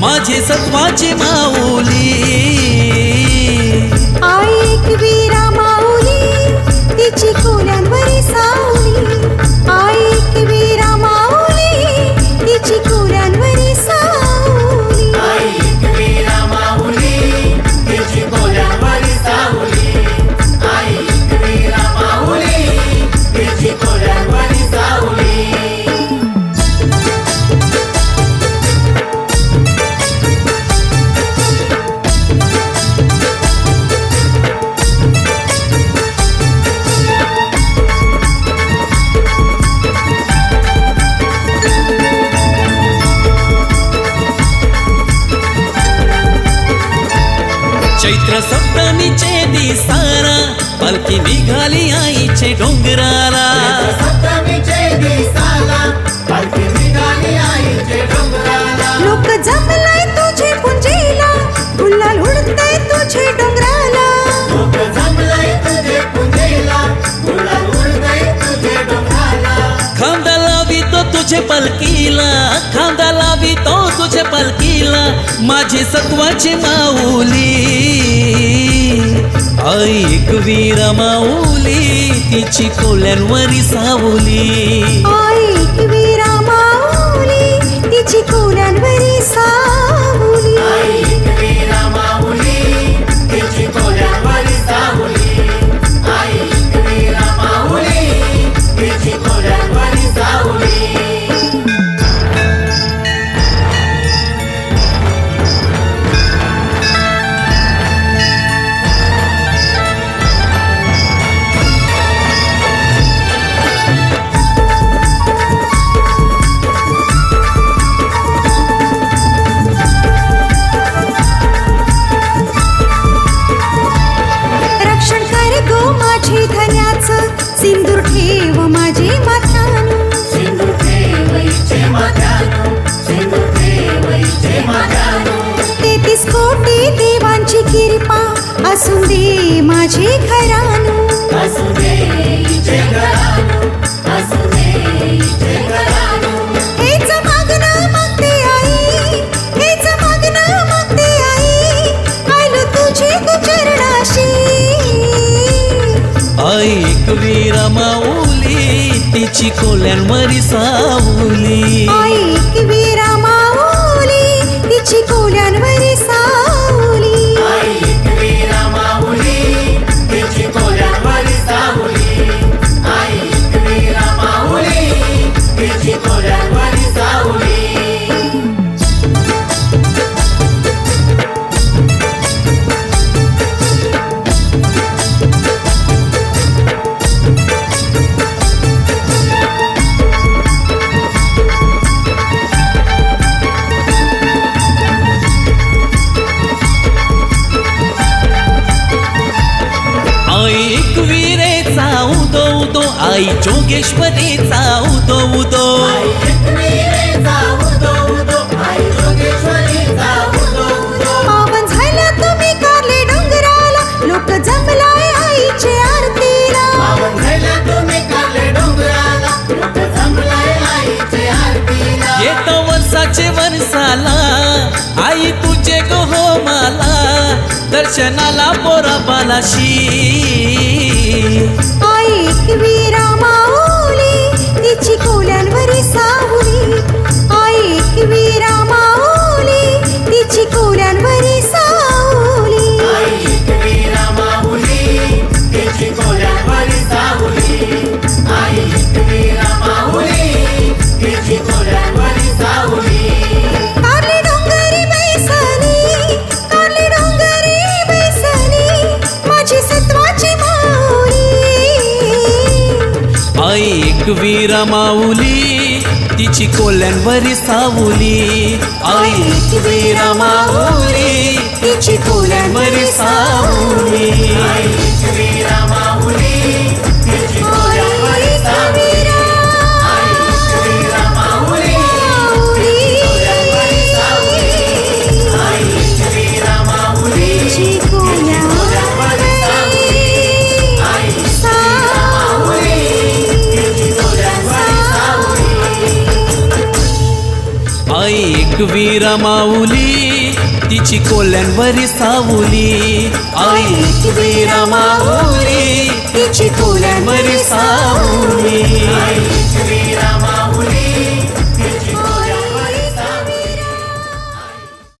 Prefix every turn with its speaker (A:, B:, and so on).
A: माझे सत्वाचे माऊली सप्तमीचे दिसारा पालखी निघाली आईचे डोंगराला.
B: लोक जमलाय तुझे पुंजीला गुलाल उडताय तुझे डोंगराला.
A: खांदा लावितो तुझे पालखीला खांदा लावितो तुझे पालखीला माझी सत्वाची माऊली. आई एकवीरा माऊली तिची कोल्यांवरी सावली.
B: आई एकवीरा माऊली तिची कोल्यांवरी सावली.
A: माऊली कोल्यांवरी सावली.
B: आई
A: जोगेश्वरीचा उदो उदो
B: पावन झालं तुम्ही कारले डोंगराला लोक जमलाय आईचे आरतीला.
A: येतो वर्षाचे वर्षाला आई तुझे गो हो मला दर्शनाला पोरा बालाशी.
B: एक वीरा माऊली तिची कोल्यांवरी सावली. आई एक वीरा माऊली तिची कोल्यांवरी सावली. आई एक वीरा माऊली तिची कोल्यांवरी सावली. आई एक वीरा माऊली तिची कोल्यांवरी सावली.